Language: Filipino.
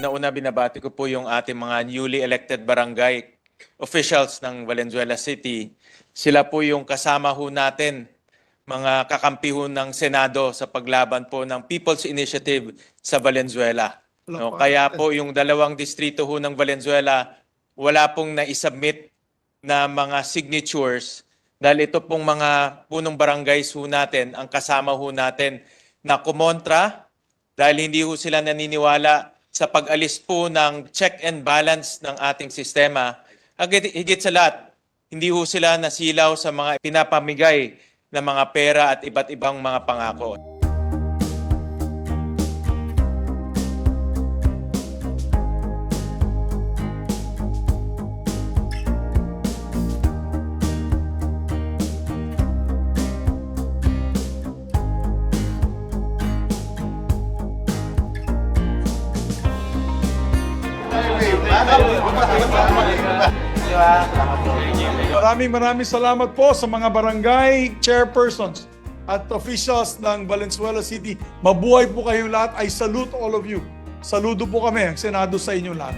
Nauna binabati ko po yung ating mga newly elected barangay officials ng Valenzuela City. Sila po yung kasama ho natin, mga kakampi ho ng Senado sa paglaban po ng People's Initiative sa Valenzuela. No, kaya po yung dalawang distrito ho ng Valenzuela, wala pong naisubmit na mga signatures dahil ito pong mga punong barangays ho natin, ang kasama ho natin na kumontra dahil hindi ho sila naniniwala sa pag-alis po ng check and balance ng ating sistema. Higit, higit sa lahat, hindi ho sila nasilaw sa mga pinapamigay na mga pera at iba't ibang mga pangako. Maraming maraming salamat po sa mga barangay chairpersons at officials ng Valenzuela City. Mabuhay po kayong lahat. I salute all of you. Saludo po kami, ang Senado sa inyong lahat.